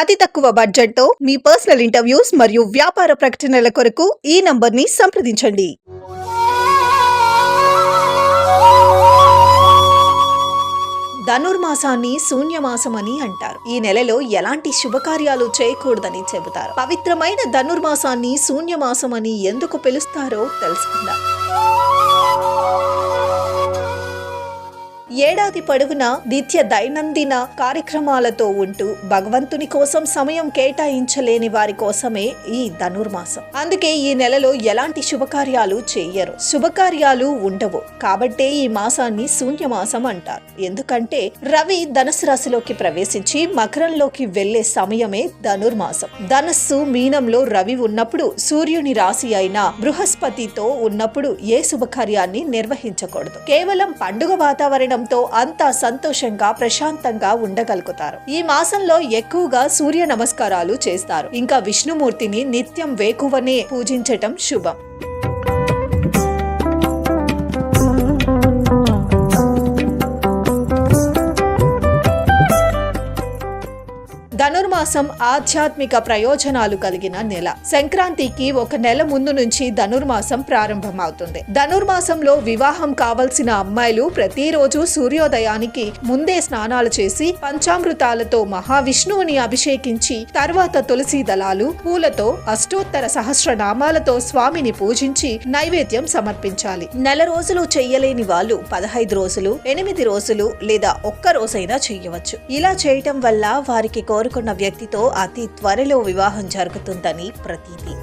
అతి తక్కువ బడ్జెట్తో మీ పర్సనల్ ఇంటర్వ్యూస్ మరియు వ్యాపార ప్రకటనల కొరకు ఈ నంబర్ని సంప్రదించండి. ధనుర్మాసాన్ని శూన్యమాసం అని అంటారు. ఈ నెలలో ఎలాంటి శుభకార్యాలు చేయకూడదని చెబుతారు. పవిత్రమైన ధనుర్మాసాన్ని శూన్యమాసం అని ఎందుకు పిలుస్తారో తెలుసుకుందాం. ఏడాది పొడవునా నిత్య దైనందిన కార్యక్రమాలతో ఉంటూ భగవంతుని కోసం సమయం కేటాయించలేని వారి కోసమే ఈ ధనుర్మాసం. అందుకే ఈ నెలలో ఎలాంటి శుభకార్యాలు చేయరు శుభకార్యాలు ఉండవు. కాబట్టే ఈ మాసాన్ని శూన్యమాసం అంటారు. ఎందుకంటే రవి ధనుసు రాశిలోకి ప్రవేశించి మకరంలోకి వెళ్ళే సమయమే ధనుర్మాసం. ధనస్సు మీనంలో రవి ఉన్నప్పుడు సూర్యుని రాశి అయిన బృహస్పతితో ఉన్నప్పుడు ఏ శుభకార్యాన్ని నిర్వహించకూడదు. కేవలం పండుగ వాతావరణం వాతావరణంతో అంతా సంతోషంగా ప్రశాంతంగా ఉండగలుగుతారు. ఈ మాసంలో ఎక్కువగా సూర్య నమస్కారాలు చేస్తారు. ఇంకా విష్ణుమూర్తిని నిత్యం వేకువనే పూజించటం శుభం. ధనుర్మాసం ఆధ్యాత్మిక ప్రయోజనాలు కలిగిన నెల. సంక్రాంతికి ఒక నెల ముందు నుంచి ధనుర్మాసం ప్రారంభమవుతుంది. ధనుర్మాసంలో వివాహం కావలసిన అమ్మాయిలు ప్రతిరోజు సూర్యోదయానికి ముందే స్నానాలు చేసి పంచామృతాలతో మహావిష్ణువుని అభిషేకించి తర్వాత తులసి దళాలు పూలతో అష్టోత్తర సహస్రనామాలతో స్వామిని పూజించి నైవేద్యం సమర్పించాలి. నెల రోజులు చెయ్యలేని వాళ్ళు పదహైదు రోజులు ఎనిమిది రోజులు లేదా ఒక్క రోజైనా చెయ్యవచ్చు. ఇలా చేయటం వల్ల వారికి కోరుకున్న వ్యక్తితో అతి త్వరలో వివాహం జరుగుతుందని ప్రతీతి.